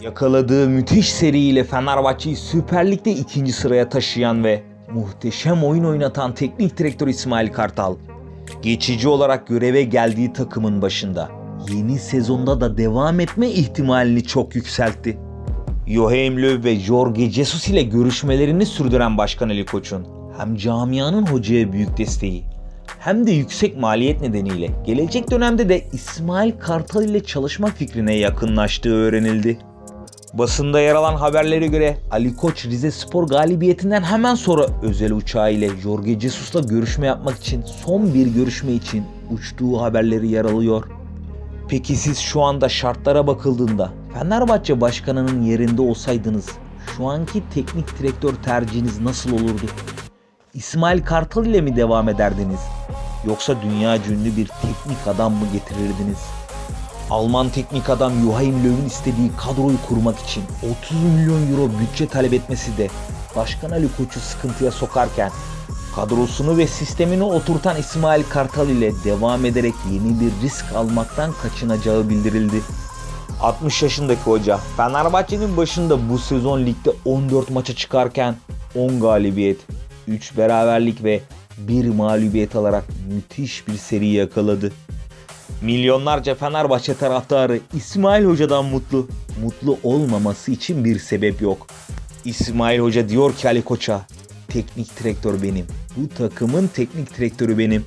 Yakaladığı müthiş seriyle Fenerbahçe'yi Süper Lig'de ikinci sıraya taşıyan ve muhteşem oyun oynatan teknik direktör İsmail Kartal, geçici olarak göreve geldiği takımın başında yeni sezonda da devam etme ihtimalini çok yükseltti. Joachim Löw ve Jorge Jesus ile görüşmelerini sürdüren Başkan Ali Koç'un hem camianın hocaya büyük desteği hem de yüksek maliyet nedeniyle gelecek dönemde de İsmail Kartal ile çalışma fikrine yakınlaştığı öğrenildi. Basında yer alan haberlere göre Ali Koç Rize Spor galibiyetinden hemen sonra özel uçağı ile Jorge Jesus'la görüşme yapmak için son bir görüşme için uçtuğu haberleri yer alıyor. Peki siz şu anda şartlara bakıldığında Fenerbahçe başkanının yerinde olsaydınız şu anki teknik direktör tercihiniz nasıl olurdu? İsmail Kartal ile mi devam ederdiniz? Yoksa dünya ünlü bir teknik adam mı getirirdiniz? Alman teknik adam Joachim Löw'ün istediği kadroyu kurmak için 30 milyon euro bütçe talep etmesi de Başkan Ali Koç'u sıkıntıya sokarken kadrosunu ve sistemini oturtan İsmail Kartal ile devam ederek yeni bir risk almaktan kaçınacağı bildirildi. 60 yaşındaki hoca Fenerbahçe'nin başında bu sezon ligde 14 maça çıkarken 10 galibiyet, 3 beraberlik ve 1 mağlubiyet alarak müthiş bir seri yakaladı. Milyonlarca Fenerbahçe taraftarı İsmail Hoca'dan mutlu. Mutlu olmaması için bir sebep yok. İsmail Hoca diyor ki Ali Koç'a, teknik direktör benim. Bu takımın teknik direktörü benim.